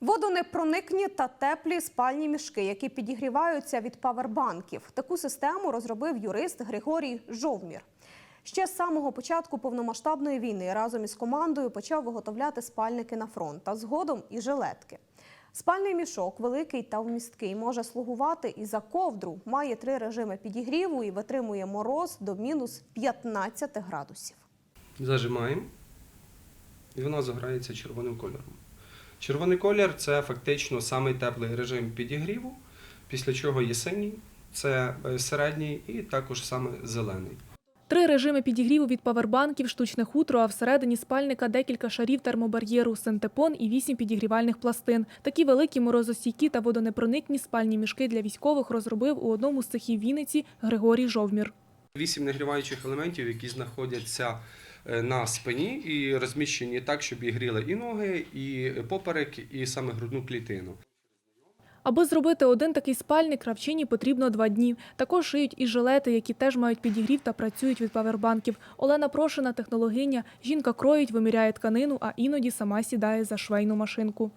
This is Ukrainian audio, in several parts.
Водонепроникні та теплі спальні мішки, які підігріваються від павербанків. Таку систему розробив юрист Григорій Жовмір. Ще з самого початку повномасштабної війни разом із командою почав виготовляти спальники на фронт та згодом і жилетки. Спальний мішок великий та вмісткий може слугувати і за ковдру. Має три режими підігріву і витримує мороз до мінус 15 градусів. Зажимаємо, і вона заграється червоним кольором. Червоний колір це фактично самий теплий режим підігріву, після чого є синій, це е, середній і також саме зелений. Три режими підігріву від павербанків, штучне хутро, а всередині спальника декілька шарів термобар'єру, синтепон і вісім підігрівальних пластин. Такі великі морозостійкі та водонепроникні спальні мішки для військових розробив у одному з цехів Вінниці Григорій Жовмір. Вісім нагріваючих елементів, які знаходяться на спині і розміщені так, щоб і гріли і ноги, і поперек, і саме грудну клітину. Аби зробити один такий спальник, кравчині потрібно два дні. Також шиють і жилети, які теж мають підігрів та працюють від павербанків. Олена Прошина, технологиня. Жінка кроїть, виміряє тканину, а іноді сама сідає за швейну машинку.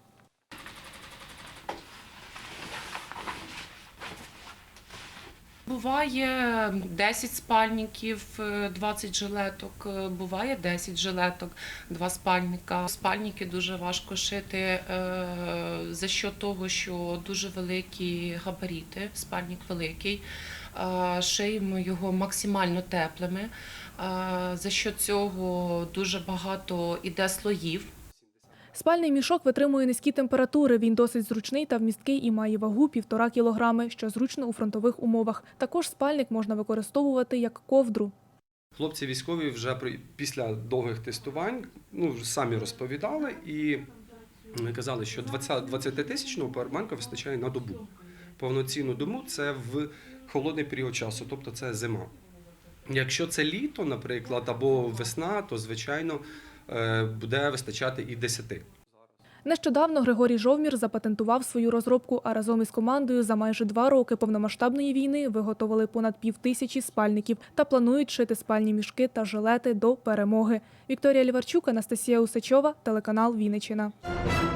Буває 10 спальників, е, 20 жилеток, е, буває 10 жилеток, 2 спальника. Спальники дуже важко шити е, за що того, що дуже великі габаріти, спальник великий. Е, Шиємо його максимально теплими. Е, За що цього дуже багато іде слоїв. Спальний мішок витримує низькі температури. Він досить зручний та вмісткий і має вагу півтора кілограми, що зручно у фронтових умовах. Також спальник можна використовувати як ковдру. Хлопці військові вже після довгих тестувань ну, самі розповідали і казали, що 20 20-тисячного павербанка вистачає на добу. Повноцінну добу це в холодний період часу, тобто це зима. Якщо це літо, наприклад, або весна, то звичайно буде вистачати і 10. Нещодавно Григорій Жовмір запатентував свою розробку, а разом із командою за майже два роки повномасштабної війни виготовили понад пів тисячі спальників та планують шити спальні мішки та жилети до перемоги. Вікторія Ліварчук, Анастасія Усачова, телеканал Вінниччина.